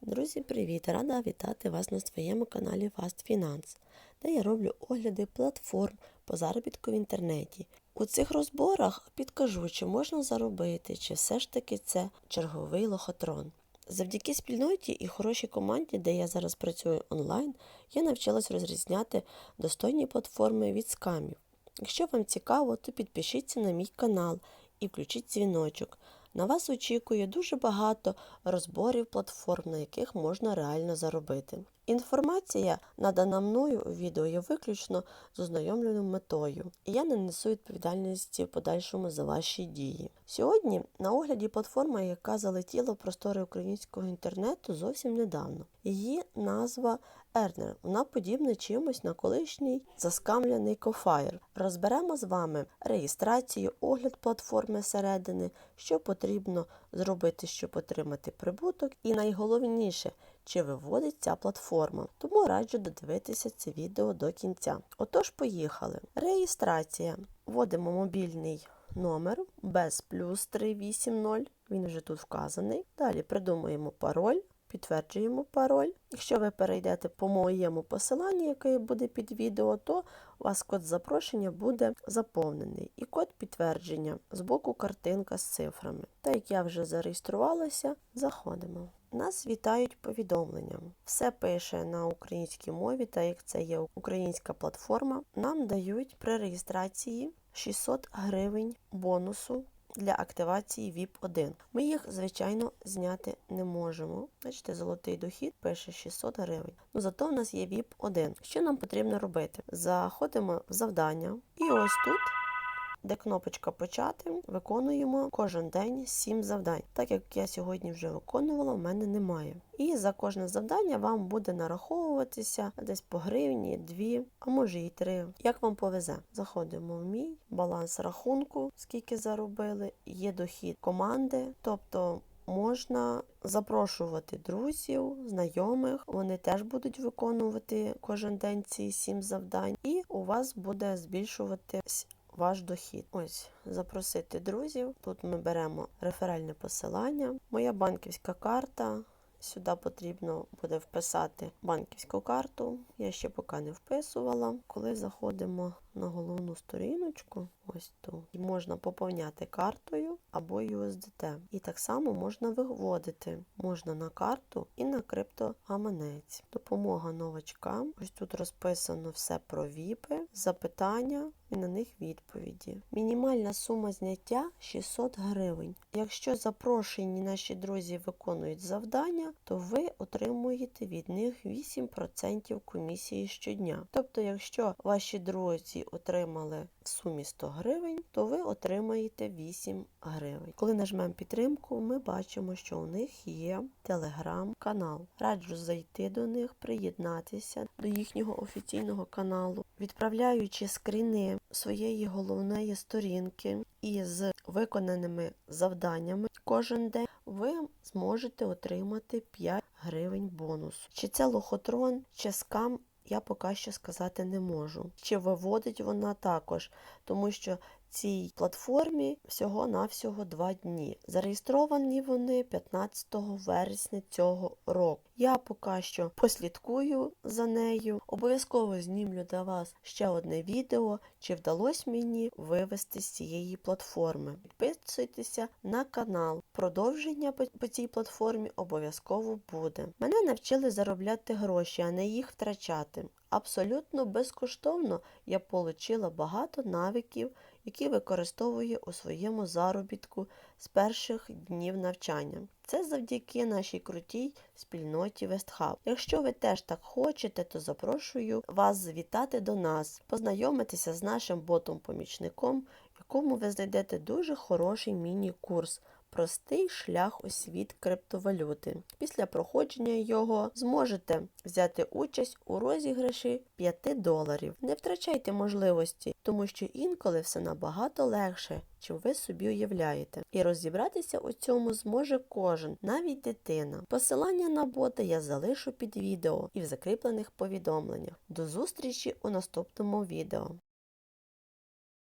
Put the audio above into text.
Друзі, привіт! Рада вітати вас на своєму каналі Fast Finance, де я роблю огляди платформ по заробітку в інтернеті. У цих розборах підкажу, чи можна заробити, чи все ж таки це черговий лохотрон. Завдяки спільноті і хорошій команді, де я зараз працюю онлайн, я навчилась розрізняти достойні платформи від скамів. Якщо вам цікаво, то підпишіться на мій канал і включіть дзвіночок. На вас очікує дуже багато розборів платформ, на яких можна реально заробити. Інформація, надана мною у відео, є виключно з ознайомленою метою, і я не несу відповідальності в подальшому за ваші дії. Сьогодні на огляді платформа, яка залетіла в простори українського інтернету зовсім недавно. Її назва Earner. Вона подібна чимось на колишній заскамляний кофаєр. Розберемо з вами реєстрацію, огляд платформи середини, що потрібно зробити, щоб отримати прибуток, і найголовніше, чи виводить ця платформа. Тому раджу додивитися це відео до кінця. Отож, поїхали. Реєстрація. Вводимо мобільний номер без плюс 380, він вже тут вказаний. Далі придумуємо пароль. Підтверджуємо пароль. Якщо ви перейдете по моєму посиланню, яке буде під відео, то у вас код запрошення буде заповнений. І код підтвердження з боку картинка з цифрами. Так як я вже зареєструвалася, заходимо. Нас вітають повідомленням. Все пише на українській мові, так як це є українська платформа. Нам дають при реєстрації 600 гривень бонусу для активації VIP 1. Ми їх, звичайно, зняти не можемо. Бачите, золотий дохід пише 600 гривень. Ну зато в нас є VIP 1. Що нам потрібно робити? Заходимо в завдання, і ось тут. Де кнопочка почати, виконуємо кожен день 7 завдань. Так як я сьогодні вже виконувала, в мене немає. І за кожне завдання вам буде нараховуватися десь по гривні, дві, а може і три. Як вам повезе? Заходимо в мій баланс рахунку, скільки заробили, є дохід команди, тобто. Можна запрошувати друзів, знайомих, вони теж будуть виконувати кожен день ці сім завдань, і у вас буде збільшуватись ваш дохід. Ось запросити друзів. Тут ми беремо реферальне посилання, моя банківська карта. Сюди потрібно буде вписати банківську карту. Я ще поки не вписувала. Коли заходимо на головну сторіночку, ось тут, і можна поповняти картою або USDT. І так само можна виводити можна на карту і на криптогаманець. Допомога новачкам. Ось тут розписано все про віпи, запитання і на них відповіді. Мінімальна сума зняття 600 гривень. Якщо запрошені наші друзі виконують завдання, то ви отримуєте від них 8% комісії щодня. Тобто, якщо ваші друзі отримали в сумі 100 гривень, то ви отримаєте 8 гривень. Коли нажмемо підтримку, ми бачимо, що у них є телеграм-канал. Раджу зайти до них, приєднатися до їхнього офіційного каналу, відправляючи скріни своєї головної сторінки із виконаними завданнями кожен день, ви зможете отримати 5 гривень бонусу. Чи це лохотрон, чи скам. Я поки що сказати не можу. Чи виводить вона також, тому що цій платформі всього-навсього два дні. Зареєстровані вони 15 вересня цього року. Я поки що послідкую за нею. Обов'язково знімлю для вас ще одне відео, чи вдалося мені вивести з цієї платформи. Підписуйтеся на канал. Продовження по цій платформі обов'язково буде. Мене навчили заробляти гроші, а не їх втрачати. Абсолютно безкоштовно я отримала багато навиків, які використовую у своєму заробітку з перших днів навчання. Це завдяки нашій крутій спільноті WestHub. Якщо ви теж так хочете, то запрошую вас завітати до нас, познайомитися з нашим ботом-помічником, якому ви знайдете дуже хороший міні-курс. Простий шлях у світ криптовалюти. Після проходження його зможете взяти участь у розіграші 5 доларів. Не втрачайте можливості, тому що інколи все набагато легше, чим ви собі уявляєте. І розібратися у цьому зможе кожен, навіть дитина. Посилання на бота я залишу під відео і в закріплених повідомленнях. До зустрічі у наступному відео.